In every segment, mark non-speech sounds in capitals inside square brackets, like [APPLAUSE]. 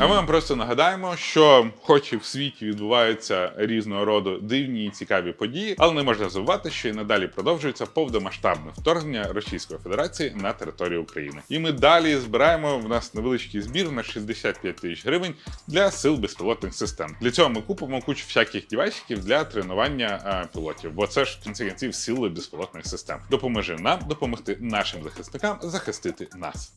А ми вам просто нагадаємо, що, хоч і в світі відбуваються різного роду дивні і цікаві події, але не можна забувати, що і надалі продовжується повномасштабне вторгнення Російської Федерації на територію України. І ми далі збираємо в нас невеличкий збір на 65 тисяч гривень для сил безпілотних систем. Для цього ми купимо кучу всяких дівайсиків для тренування е, пілотів, бо це ж в кінці кінців сили безпілотних систем. Допоможи нам допомогти нашим захисникам захистити нас.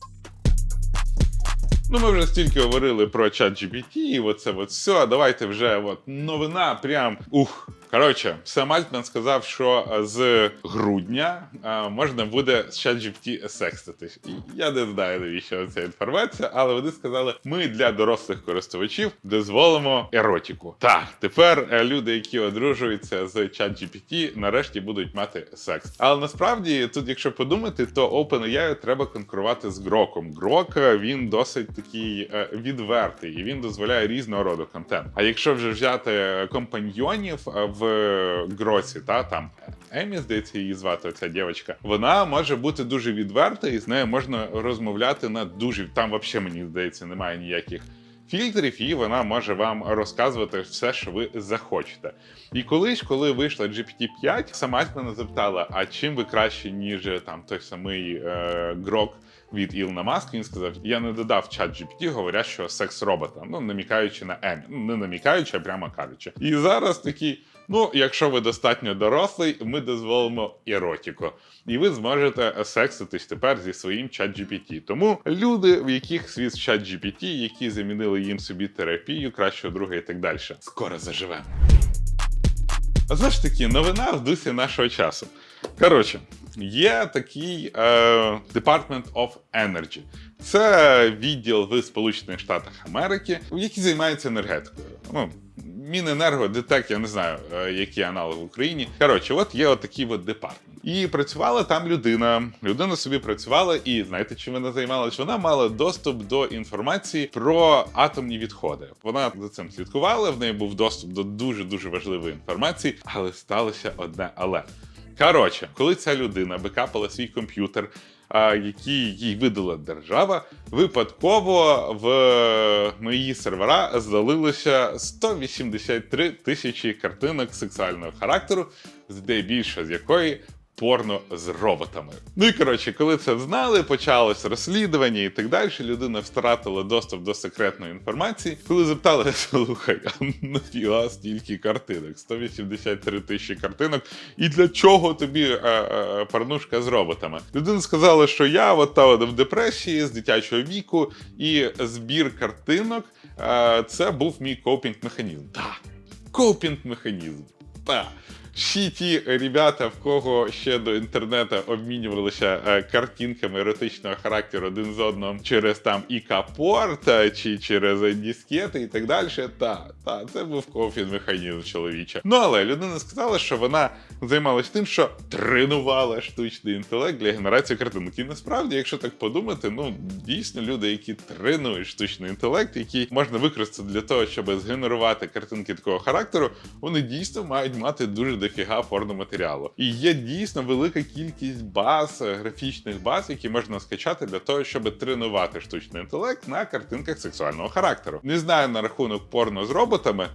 Ну, ми вже стільки говорили про чат GPT, і оце от все. Давайте вже от новина. Прям ух. Коротше, Сем Альтман сказав, що е, з грудня е, можна буде з ChatGPT секститись. Я не знаю, навіщо ця інформація, але вони сказали, ми для дорослих користувачів дозволимо еротику. Так, тепер е, люди, які одружуються з ChatGPT, нарешті будуть мати секс. Але насправді, тут, якщо подумати, то OpenAI треба конкурувати з Гроком. Грок він досить такий відвертий і він дозволяє різного роду контент. А якщо вже взяти компаньйонів е, в Гроці, та там Емі, здається, її звати ця дівчинка, вона може бути дуже відверта, і з нею можна розмовляти на дуже там, взагалі, мені здається, немає ніяких. Фільтрів, і вона може вам розказувати все, що ви захочете. І колись, коли вийшла GPT-5, сама мене запитала: а чим ви краще, ніж там той самий е, Грок від Ілона Маска? Він сказав: я не додав чат GPT, говоря, що секс робота, ну намікаючи на Емі. Ну, не намікаючи, а прямо кажучи. І зараз такий. Ну, якщо ви достатньо дорослий, ми дозволимо еротику. І ви зможете секситись тепер зі своїм чат GPT. Тому люди, в яких світ чат GPT, які замінили їм собі терапію, кращого друга і так далі. Скоро заживемо. А знову ж таки, новина в дусі нашого часу. Коротше, є такий е, Department of Energy. Це відділ в Сполучених Штатах Америки, який займається енергетикою. Ну, Міненерго, ДТЕК, я не знаю, е, які аналоги в Україні. Коротше, от є отакий от департмент. І працювала там людина. Людина собі працювала, і знаєте, чим вона займалась? Вона мала доступ до інформації про атомні відходи. Вона за цим слідкувала. В неї був доступ до дуже дуже важливої інформації, але сталося одне але. Коротше, коли ця людина бекапала свій комп'ютер, який їй видала держава, випадково в мої сервера залилося 183 тисячі картинок сексуального характеру, здебільшого з якої порно з роботами. Ну і коротше, коли це знали, почалось розслідування і так далі. Людина втратила доступ до секретної інформації. Коли запитали, [LAUGHS] слухай, а нафіга стільки картинок? 183 тисячі картинок. І для чого тобі е, е, порнушка з роботами? Людина сказала, що я от та в депресії з дитячого віку, і збір картинок е, це був мій копінг механізм. Так, копінг механізм. Так. Всі ті ребята, в кого ще до інтернету обмінювалися е, картинками еротичного характеру один з одним через там і капорт, е, чи через дискети і так далі. Та, та, це був кофін механізм чоловіча. Ну але людина сказала, що вона займалась тим, що тренувала штучний інтелект для генерації картинок. І насправді, якщо так подумати, ну дійсно люди, які тренують штучний інтелект, який можна використати для того, щоб згенерувати картинки такого характеру, вони дійсно мають мати дуже дофіга порноматеріалу. І є дійсно велика кількість баз, е, графічних баз, які можна скачати для того, щоб тренувати штучний інтелект на картинках сексуального характеру. Не знаю на рахунок порно з роботами.